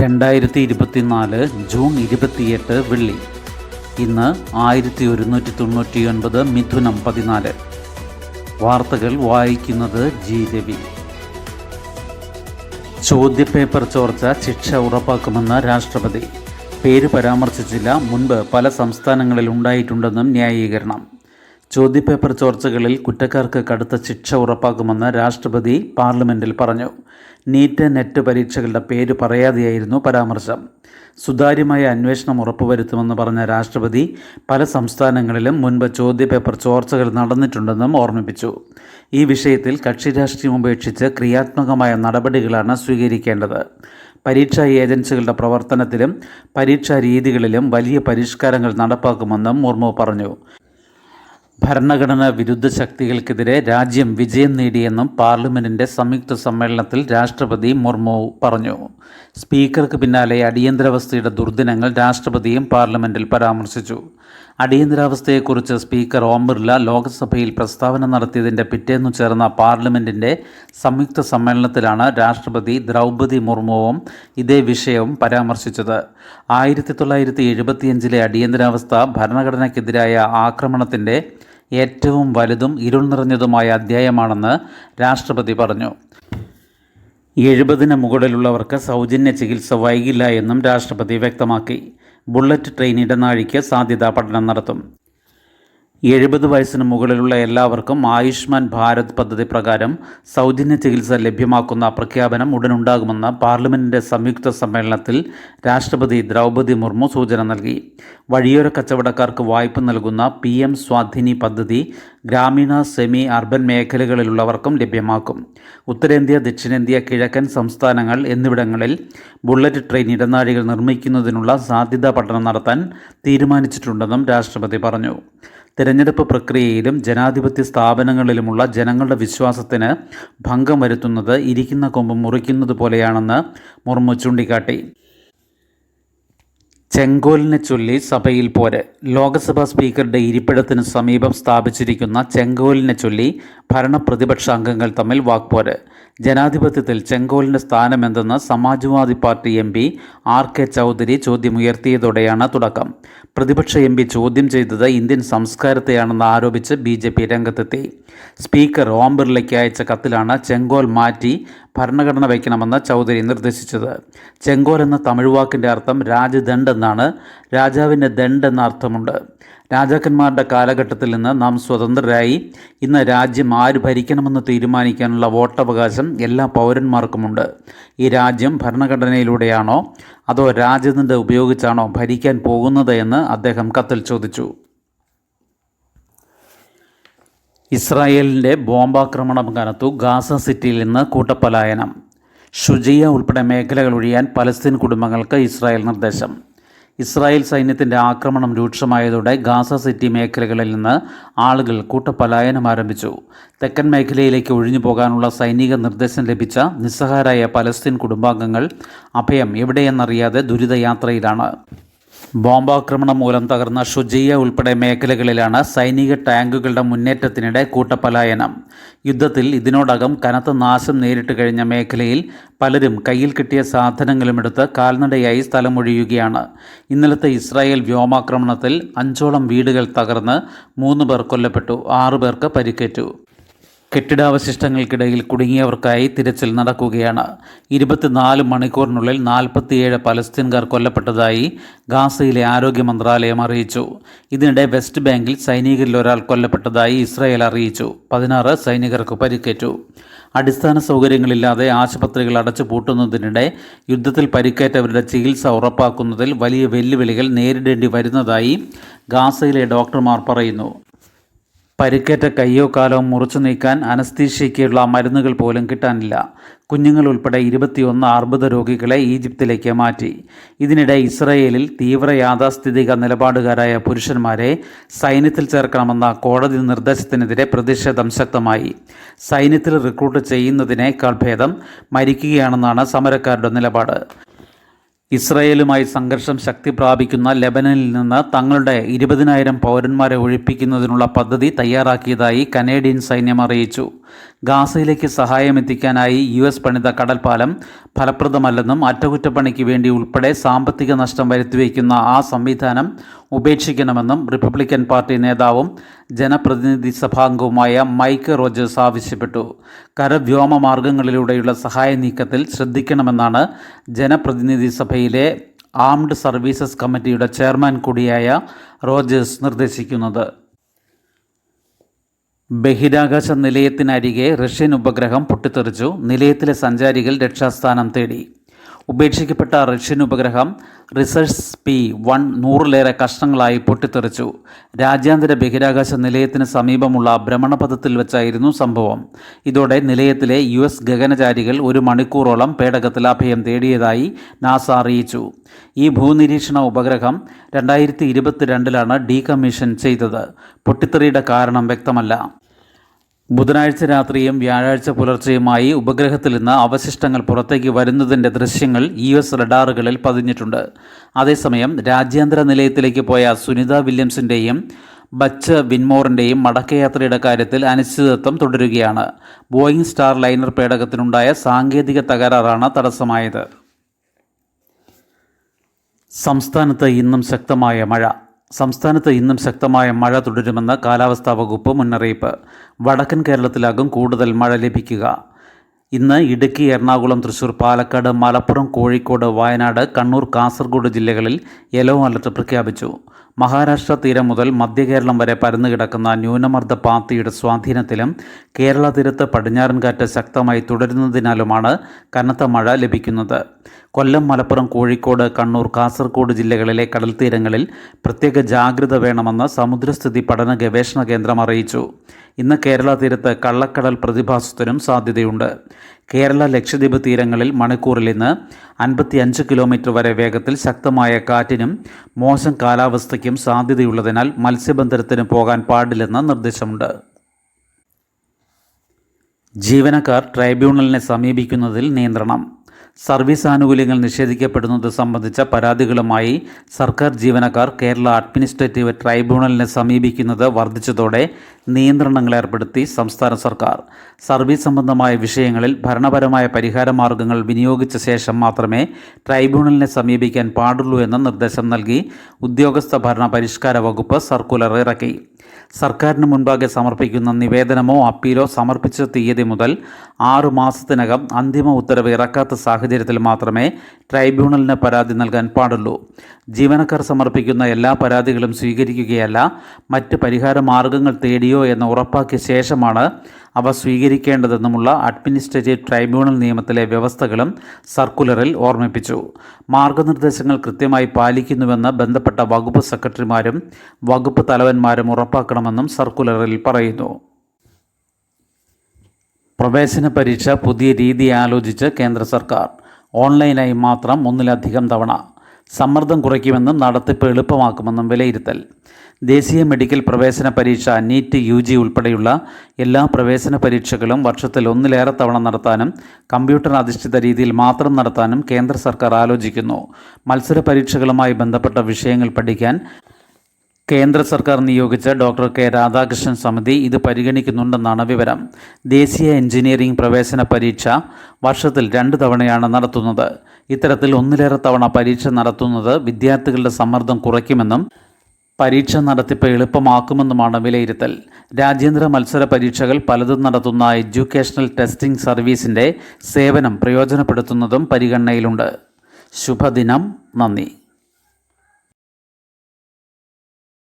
രണ്ടായിരത്തി ഇരുപത്തിനാല് ജൂൺ ഇരുപത്തിയെട്ട് വെള്ളി. ഇന്ന് ആയിരത്തി ഒരുന്നൂറ്റി തൊണ്ണൂറ്റി ഒൻപത് മിഥുനം പതിനാല്. വാർത്തകൾ വായിക്കുന്നത് ജി രവി. ചോദ്യപേപ്പർ ചോർച്ച ശിക്ഷ ഉറപ്പാക്കുമെന്ന് രാഷ്ട്രപതി. പേര് പരാമർശിച്ചില്ല മുൻപ് പല സംസ്ഥാനങ്ങളിൽ ഉണ്ടായിട്ടുണ്ടെന്നും ന്യായീകരണം. ചോദ്യപേപ്പർ ചോർച്ചകളിൽ കുറ്റക്കാർക്ക് കടുത്ത ശിക്ഷ ഉറപ്പാക്കുമെന്ന് രാഷ്ട്രപതി പാർലമെന്റിൽ പറഞ്ഞു. നീറ്റ് നെറ്റ് പരീക്ഷകളുടെ പേര് പറയാതെയായിരുന്നു പരാമർശം. സുതാര്യമായ അന്വേഷണം ഉറപ്പുവരുത്തുമെന്ന് പറഞ്ഞ രാഷ്ട്രപതി പല സംസ്ഥാനങ്ങളിലും മുൻപ് ചോദ്യപേപ്പർ ചോർച്ചകൾ നടന്നിട്ടുണ്ടെന്നും ഓർമ്മിപ്പിച്ചു. ഈ വിഷയത്തിൽ കക്ഷി രാഷ്ട്രീയം ഉപേക്ഷിച്ച് ക്രിയാത്മകമായ നടപടികളാണ് സ്വീകരിക്കേണ്ടത്. പരീക്ഷാ ഏജൻസികളുടെ പ്രവർത്തനത്തിലും പരീക്ഷാ രീതികളിലും വലിയ പരിഷ്കാരങ്ങൾ നടപ്പാക്കുമെന്നും മുർമു പറഞ്ഞു. ഭരണഘടനാ വിരുദ്ധ ശക്തികൾക്കെതിരെ രാജ്യം വിജയം നേടിയെന്നും പാർലമെന്റിന്റെ സംയുക്ത സമ്മേളനത്തിൽ രാഷ്ട്രപതി മുർമു പറഞ്ഞു. സ്പീക്കർക്ക് പിന്നാലെ അടിയന്തരാവസ്ഥയുടെ ദുർദിനങ്ങൾ രാഷ്ട്രപതിയും പാർലമെന്റിൽ പരാമർശിച്ചു. അടിയന്തരാവസ്ഥയെക്കുറിച്ച് സ്പീക്കർ ഓം ബിർല ലോക്സഭയിൽ പ്രസ്താവന നടത്തിയതിന്റെ പിറ്റേന്നു ചേർന്ന പാർലമെന്റിന്റെ സംയുക്ത സമ്മേളനത്തിലാണ് രാഷ്ട്രപതി ദ്രൗപതി മുർമുവും ഇതേ വിഷയവും പരാമർശിച്ചത്. ആയിരത്തി തൊള്ളായിരത്തി എഴുപത്തിയഞ്ചിലെ അടിയന്തരാവസ്ഥ ഭരണഘടനയ്ക്കെതിരായ ആക്രമണത്തിന്റെ ഏറ്റവും വലുതും ഇരുൾ നിറഞ്ഞതുമായ അധ്യായമാണെന്ന് രാഷ്ട്രപതി പറഞ്ഞു. എഴുപതിന് മുകളിലുള്ളവർക്ക് സൗജന്യ ചികിത്സ വൈകില്ല എന്നും രാഷ്ട്രപതി വ്യക്തമാക്കി. ബുള്ളറ്റ് ട്രെയിൻ ഇടനാഴിക്ക് സാധ്യതാ പഠനം നടത്തും. എഴുപത് വയസ്സിന് മുകളിലുള്ള എല്ലാവർക്കും ആയുഷ്മാൻ ഭാരത് പദ്ധതി പ്രകാരം സൗജന്യ ചികിത്സ ലഭ്യമാക്കുന്ന പ്രഖ്യാപനം ഉടനുണ്ടാകുമെന്ന് പാർലമെന്റിന്റെ സംയുക്ത സമ്മേളനത്തിൽ രാഷ്ട്രപതി ദ്രൗപദി മുർമു സൂചന നൽകി. വഴിയോര കച്ചവടക്കാർക്ക് വായ്പ നൽകുന്ന പി എം സ്വാധിനി പദ്ധതി ഗ്രാമീണ സെമി അർബൻ മേഖലകളിലുള്ളവർക്കും ലഭ്യമാക്കും. ഉത്തരേന്ത്യ ദക്ഷിണേന്ത്യ കിഴക്കൻ സംസ്ഥാനങ്ങൾ എന്നിവിടങ്ങളിൽ ബുള്ളറ്റ് ട്രെയിൻ ഇടനാഴികൾ നിർമ്മിക്കുന്നതിനുള്ള സാധ്യതാ പഠനം നടത്താൻ തീരുമാനിച്ചിട്ടുണ്ടെന്നും രാഷ്ട്രപതി പറഞ്ഞു. തിരഞ്ഞെടുപ്പ് പ്രക്രിയയിലും ജനാധിപത്യ സ്ഥാപനങ്ങളിലുമുള്ള ജനങ്ങളുടെ വിശ്വാസത്തിന് ഭംഗം വരുത്തുന്നത് ഇരിക്കുന്ന കൊമ്പ് മുറിക്കുന്നത് പോലെയാണെന്ന് മുർമു ചൂണ്ടിക്കാട്ടി. ചെങ്കോലിനെ ചൊല്ലി സഭയിൽ പോര്. ലോക്സഭാ സ്പീക്കറുടെ ഇരിപ്പിടത്തിന് സമീപം സ്ഥാപിച്ചിരിക്കുന്ന ചെങ്കോലിനെ ചൊല്ലി ഭരണ പ്രതിപക്ഷ അംഗങ്ങൾ തമ്മിൽ വാക്പോര്. ജനാധിപത്യത്തിൽ ചെങ്കോലിന്റെ സ്ഥാനമെന്തെന്ന് Samajwadi party M P R K Chaudhary ചോദ്യമുയർത്തിയതോടെയാണ് തുടക്കം. പ്രതിപക്ഷ എം പി ചോദ്യം ചെയ്തത് ഇന്ത്യൻ സംസ്കാരത്തെയാണെന്ന് ആരോപിച്ച് ബി ജെ പി രംഗത്തെത്തി. സ്പീക്കർ ഓം ബിർളയ്ക്ക് അയച്ച കത്തിലാണ് ചെങ്കോൽ മാറ്റി ഭരണഘടന വയ്ക്കണമെന്ന് ചൗധരി നിർദ്ദേശിച്ചത്. ചെങ്കോൽ എന്ന തമിഴ് വാക്കിന്റെ അർത്ഥം രാജദണ്ഡ് എന്നാണ് രാജാവിന്റെ ദണ്ഡ് എന്ന അർത്ഥമുണ്ട്. രാജാക്കന്മാരുടെ കാലഘട്ടത്തിൽ നിന്ന് നാം സ്വതന്ത്രരായി. ഇന്ന് രാജ്യം ആര് ഭരിക്കണമെന്ന് തീരുമാനിക്കാനുള്ള വോട്ടവകാശം എല്ലാ പൗരന്മാർക്കുമുണ്ട്. ഈ രാജ്യം ഭരണഘടനയിലൂടെയാണോ? അതോ രാജദണ്ഡ് ഉപയോഗിച്ചാണോ ഭരിക്കാൻ പോകുന്നത് എന്ന് അദ്ദേഹം കത്തിൽ ചോദിച്ചു. ഇസ്രായേലിന്റെ ബോംബാക്രമണം കനത്തു ഗാസ സിറ്റിയിൽ നിന്ന് കൂട്ടപ്പലായനം. ഷുജിയ ഉൾപ്പെടെ മേഖലകൾ ഒഴിയാൻ പലസ്തീൻ കുടുംബങ്ങൾക്ക് ഇസ്രായേൽ നിർദ്ദേശം. ഇസ്രായേൽ സൈന്യത്തിന്റെ ആക്രമണം രൂക്ഷമായതോടെ ഗാസ സിറ്റി മേഖലകളിൽ നിന്ന് ആളുകൾ കൂട്ടപ്പലായനം ആരംഭിച്ചു. തെക്കൻ മേഖലയിലേക്ക് ഒഴിഞ്ഞു പോകാനുള്ള സൈനിക നിർദ്ദേശം ലഭിച്ച നിസ്സഹാരായ പലസ്തീൻ കുടുംബാംഗങ്ങൾ അഭയം എവിടെയെന്നറിയാതെ ദുരിതയാത്രയിലാണ്. ബോംബാക്രമണം മൂലം തകർന്ന ഷുജിയ ഉൾപ്പെടെ മേഖലകളിലാണ് സൈനിക ടാങ്കുകളുടെ മുന്നേറ്റത്തിനിടെ കൂട്ടപ്പലായനം. യുദ്ധത്തിൽ ഇതിനോടകം കനത്ത നാശം നേരിട്ട് കഴിഞ്ഞ മേഖലയിൽ പലരും കയ്യിൽ കിട്ടിയ സാധനങ്ങളുമെടുത്ത് കാൽനടയായി സ്ഥലമൊഴിയുകയാണ്. ഇന്നലത്തെ ഇസ്രായേൽ വ്യോമാക്രമണത്തിൽ അഞ്ചോളം വീടുകൾ തകർന്ന് മൂന്ന് പേർ കൊല്ലപ്പെട്ടു ആറു പേർക്ക് പരിക്കേറ്റു. കെട്ടിടാവശിഷ്ടങ്ങൾക്കിടയിൽ കുടുങ്ങിയവർക്കായി തിരച്ചിൽ നടക്കുകയാണ്. ഇരുപത്തിനാല് മണിക്കൂറിനുള്ളിൽ നാൽപ്പത്തിയേഴ് പലസ്തീൻകാർ കൊല്ലപ്പെട്ടതായി ഗാസയിലെ ആരോഗ്യ മന്ത്രാലയം അറിയിച്ചു. ഇതിനിടെ വെസ്റ്റ് ബാങ്കിൽ സൈനികരിൽ ഒരാൾ കൊല്ലപ്പെട്ടതായി ഇസ്രായേൽ അറിയിച്ചു. പതിനാറ് സൈനികർക്ക് പരിക്കേറ്റു. അടിസ്ഥാന സൗകര്യങ്ങളില്ലാതെ ആശുപത്രികൾ അടച്ചു പൂട്ടുന്നതിനിടെ യുദ്ധത്തിൽ പരിക്കേറ്റവരുടെ ചികിത്സ ഉറപ്പാക്കുന്നതിൽ വലിയ വെല്ലുവിളികൾ നേരിടേണ്ടി വരുന്നതായി ഗാസയിലെ ഡോക്ടർമാർ പറയുന്നു. പരിക്കേറ്റ കയ്യോ കാലോ മുറിച്ചു നീക്കാൻ അനസ്തീഷ്യയ്ക്കുള്ള മരുന്നുകൾ പോലും കിട്ടാനില്ല. കുഞ്ഞുങ്ങൾ ഉൾപ്പെടെ ഇരുപത്തിയൊന്ന് അർബുദ രോഗികളെ ഈജിപ്തിലേക്ക് മാറ്റി. ഇതിനിടെ ഇസ്രയേലിൽ തീവ്ര യാഥാസ്ഥിതിക നിലപാടുകാരായ പുരുഷന്മാരെ സൈന്യത്തിൽ ചേർക്കണമെന്ന കോടതി നിർദ്ദേശത്തിനെതിരെ പ്രതിഷേധം ശക്തമായി. സൈന്യത്തിൽ റിക്രൂട്ട് ചെയ്യുന്നതിനേക്കാൾ ഭേദം മരിക്കുകയാണെന്നാണ് സമരക്കാരുടെ നിലപാട്. ഇസ്രയേലുമായി സംഘർഷം ശക്തി പ്രാപിക്കുന്ന ലെബനനിൽ നിന്ന് തങ്ങളുടെ ഇരുപതിനായിരം പൗരന്മാരെ ഒഴിപ്പിക്കുന്നതിനുള്ള പദ്ധതി തയ്യാറാക്കിയതായി കനേഡിയൻ സൈന്യം അറിയിച്ചു. ഗാസയിലേക്ക് സഹായം എത്തിക്കാനായി യു എസ് പണിത കടൽപ്പാലം ഫലപ്രദമല്ലെന്നും അറ്റകുറ്റപ്പണിക്ക് വേണ്ടി ഉൾപ്പെടെ സാമ്പത്തിക നഷ്ടം വരുത്തിവെക്കുന്ന ആ സംവിധാനം ഉപേക്ഷിക്കണമെന്നും റിപ്പബ്ലിക്കൻ പാർട്ടി നേതാവും ജനപ്രതിനിധി സഭാംഗവുമായ മൈക്ക് റോജേഴ്സ് ആവശ്യപ്പെട്ടു. കരവ്യോമ മാർഗങ്ങളിലൂടെയുള്ള സഹായ നീക്കത്തിൽ ശ്രദ്ധിക്കണമെന്നാണ് ജനപ്രതിനിധി സഭയിലെ ആംഡ് സർവീസസ് കമ്മിറ്റിയുടെ ചെയർമാൻ കൂടിയായ റോജേഴ്സ് നിർദ്ദേശിക്കുന്നത്. ബഹിരാകാശ നിലയത്തിനരികെ റഷ്യൻ ഉപഗ്രഹം പൊട്ടിത്തെറിച്ചു. നിലയത്തിലെ സഞ്ചാരികൾ രക്ഷാസ്ഥാനം തേടി. ഉപേക്ഷിക്കപ്പെട്ട റഷ്യൻ ഉപഗ്രഹം റിസർച്ച് പി വൺ നൂറിലേറെ കഷ്ണങ്ങളായി പൊട്ടിത്തെറിച്ചു. രാജ്യാന്തര ബഹിരാകാശ നിലയത്തിന് സമീപമുള്ള ഭ്രമണപഥത്തിൽ വെച്ചായിരുന്നു സംഭവം. ഇതോടെ നിലയത്തിലെ യു എസ് ഗഗനചാരികൾ ഒരു മണിക്കൂറോളം പേടകത്തിൽ അഭയം തേടിയതായി നാസ അറിയിച്ചു. ഈ ഭൂനിരീക്ഷണ ഉപഗ്രഹം രണ്ടായിരത്തി ഇരുപത്തിരണ്ടിലാണ് ഡീകമ്മീഷൻ ചെയ്തത്. പൊട്ടിത്തെറിയുടെ കാരണം വ്യക്തമല്ല. ബുധനാഴ്ച രാത്രിയും വ്യാഴാഴ്ച പുലർച്ചെയുമായി ഉപഗ്രഹത്തിൽ നിന്ന് അവശിഷ്ടങ്ങൾ പുറത്തേക്ക് വരുന്നതിന്റെ ദൃശ്യങ്ങൾ യു എസ് റഡാറുകളിൽ പതിഞ്ഞിട്ടുണ്ട്. അതേസമയം രാജ്യാന്തര നിലയത്തിലേക്ക് പോയ സുനിത വില്യംസിന്റെയും ബച്ച് വിൻമോറിന്റെയും മടക്കയാത്രയുടെ കാര്യത്തിൽ അനിശ്ചിതത്വം തുടരുകയാണ്. ബോയിങ് സ്റ്റാർ ലൈനർ പേടകത്തിനുണ്ടായ സാങ്കേതിക തകരാറാണ് തടസ്സമായത്. സംസ്ഥാനത്ത് ഇന്നും ശക്തമായ മഴ. സംസ്ഥാനത്ത് ഇന്നും ശക്തമായ മഴ തുടരുമെന്ന് കാലാവസ്ഥാ വകുപ്പ് മുന്നറിയിപ്പ്. വടക്കൻ കേരളത്തിലാകും കൂടുതൽ മഴ ലഭിക്കുക. ഇന്ന് ഇടുക്കി എറണാകുളം തൃശൂർ പാലക്കാട് മലപ്പുറം കോഴിക്കോട് വയനാട് കണ്ണൂർ കാസർഗോഡ് ജില്ലകളിൽ യെല്ലോ അലർട്ട് പ്രഖ്യാപിച്ചു. മഹാരാഷ്ട്ര തീരം മുതൽ മധ്യകേരളം വരെ പരന്നു കിടക്കുന്ന ന്യൂനമർദ്ദ പാത്തിയുടെ സ്വാധീനത്തിലും കേരള തീരത്ത് പടിഞ്ഞാറൻ കാറ്റ് ശക്തമായി തുടരുന്നതിനാലുമാണ് കനത്ത മഴ ലഭിക്കുന്നത്. കൊല്ലം മലപ്പുറം കോഴിക്കോട് കണ്ണൂർ കാസർഗോഡ് ജില്ലകളിലെ കടൽത്തീരങ്ങളിൽ പ്രത്യേക ജാഗ്രത വേണമെന്ന് സമുദ്രസ്ഥിതി പഠന ഗവേഷണ കേന്ദ്രം അറിയിച്ചു. ഇന്ന് കേരള തീരത്ത് കള്ളക്കടൽ പ്രതിഭാസത്തിനും സാധ്യതയുണ്ട്. കേരള ലക്ഷദ്വീപ് തീരങ്ങളിൽ മണിക്കൂറിൽ ഇന്ന് അൻപത്തിയഞ്ച് കിലോമീറ്റർ വരെ വേഗത്തിൽ ശക്തമായ കാറ്റിനും മോശം കാലാവസ്ഥയ്ക്കും സാധ്യതയുള്ളതിനാൽ മത്സ്യബന്ധനത്തിന് പോകാൻ പാടില്ലെന്ന് നിർദ്ദേശമുണ്ട്. ജീവനക്കാർ ട്രൈബ്യൂണലിനെ സമീപിക്കുന്നതിൽ നിയന്ത്രണം. സർവീസ് ആനുകൂല്യങ്ങൾ നിഷേധിക്കപ്പെടുന്നത് സംബന്ധിച്ച പരാതികളുമായി സർക്കാർ ജീവനക്കാർ കേരള അഡ്മിനിസ്ട്രേറ്റീവ് ട്രൈബ്യൂണലിനെ സമീപിക്കുന്നത് വർദ്ധിച്ചതോടെ നിയന്ത്രണങ്ങൾ ഏർപ്പെടുത്തി സംസ്ഥാന സർക്കാർ. സർവീസ് സംബന്ധമായ വിഷയങ്ങളിൽ ഭരണപരമായ പരിഹാര മാർഗങ്ങൾ വിനിയോഗിച്ച ശേഷം മാത്രമേ ട്രൈബ്യൂണലിനെ സമീപിക്കാൻ പാടുള്ളൂ എന്ന നിർദ്ദേശം നൽകി ഉദ്യോഗസ്ഥ ഭരണ പരിഷ്കാര വകുപ്പ് സർക്കുലർ ഇറക്കി. സർക്കാരിന് മുൻപാകെ സമർപ്പിക്കുന്ന നിവേദനമോ അപ്പീലോ സമർപ്പിച്ച തീയതി മുതൽ ആറു മാസത്തിനകം അന്തിമ ഉത്തരവ് ഇറക്കാത്ത സാഹചര്യത്തിൽ മാത്രമേ ട്രൈബ്യൂണലിന് പരാതി നൽകാൻ പാടുള്ളൂ. ജീവനക്കാർ സമർപ്പിക്കുന്ന എല്ലാ പരാതികളും സ്വീകരിക്കുകയല്ല മറ്റ് പരിഹാര മാർഗങ്ങൾ തേടിയോ എന്ന് ഉറപ്പാക്കിയ ശേഷമാണ് അവ സ്വീകരിക്കേണ്ടതെന്നുമുള്ള അഡ്മിനിസ്ട്രേറ്റീവ് ട്രൈബ്യൂണൽ നിയമത്തിലെ വ്യവസ്ഥകളും സർക്കുലറിൽ ഓർമ്മിപ്പിച്ചു. മാർഗനിർദ്ദേശങ്ങൾ കൃത്യമായി പാലിക്കുന്നുവെന്ന് ബന്ധപ്പെട്ട വകുപ്പ് സെക്രട്ടറിമാരും വകുപ്പ് തലവന്മാരും ഉറപ്പാക്കണമെന്നും സർക്കുലറിൽ പറയുന്നു. പ്രവേശന പരീക്ഷ പുതിയ രീതി ആലോചിച്ച് കേന്ദ്ര സർക്കാർ. ഓൺലൈനായി മാത്രം ഒന്നിലധികം തവണ സമ്മർദ്ദം കുറയ്ക്കുമെന്നും നടത്തിപ്പ് എളുപ്പമാക്കുമെന്നും വിലയിരുത്തൽ. ദേശീയ മെഡിക്കൽ പ്രവേശന പരീക്ഷ നീറ്റ് യു ജി ഉൾപ്പെടെയുള്ള എല്ലാ പ്രവേശന പരീക്ഷകളും വർഷത്തിൽ ഒന്നിലേറെ തവണ നടത്താനും കമ്പ്യൂട്ടർ അധിഷ്ഠിത രീതിയിൽ മാത്രം നടത്താനും കേന്ദ്ര സർക്കാർ ആലോചിക്കുന്നു. മത്സര പരീക്ഷകളുമായി ബന്ധപ്പെട്ട വിഷയങ്ങൾ പഠിക്കാൻ കേന്ദ്ര സർക്കാർ നിയോഗിച്ച ഡോക്ടർ കെ രാധാകൃഷ്ണൻ സമിതി ഇത് പരിഗണിക്കുന്നുണ്ടെന്നാണ് വിവരം. ദേശീയ എഞ്ചിനീയറിംഗ് പ്രവേശന പരീക്ഷ വർഷത്തിൽ രണ്ട് തവണയാണ് നടത്തുന്നത്. ഇത്തരത്തിൽ ഒന്നിലേറെ തവണ പരീക്ഷ നടത്തുന്നത് വിദ്യാർത്ഥികളുടെ സമ്മർദ്ദം കുറയ്ക്കുമെന്നും പരീക്ഷ നടത്തിപ്പ് എളുപ്പമാക്കുമെന്നുമാണ് വിലയിരുത്തൽ. രാജ്യാന്തര മത്സര പരീക്ഷകൾ പലതും നടത്തുന്ന എഡ്യൂക്കേഷണൽ ടെസ്റ്റിംഗ് സർവീസിന്റെ സേവനം പ്രയോജനപ്പെടുത്തുന്നതും പരിഗണനയിലുണ്ട്. ശുഭദിനം. നന്ദി.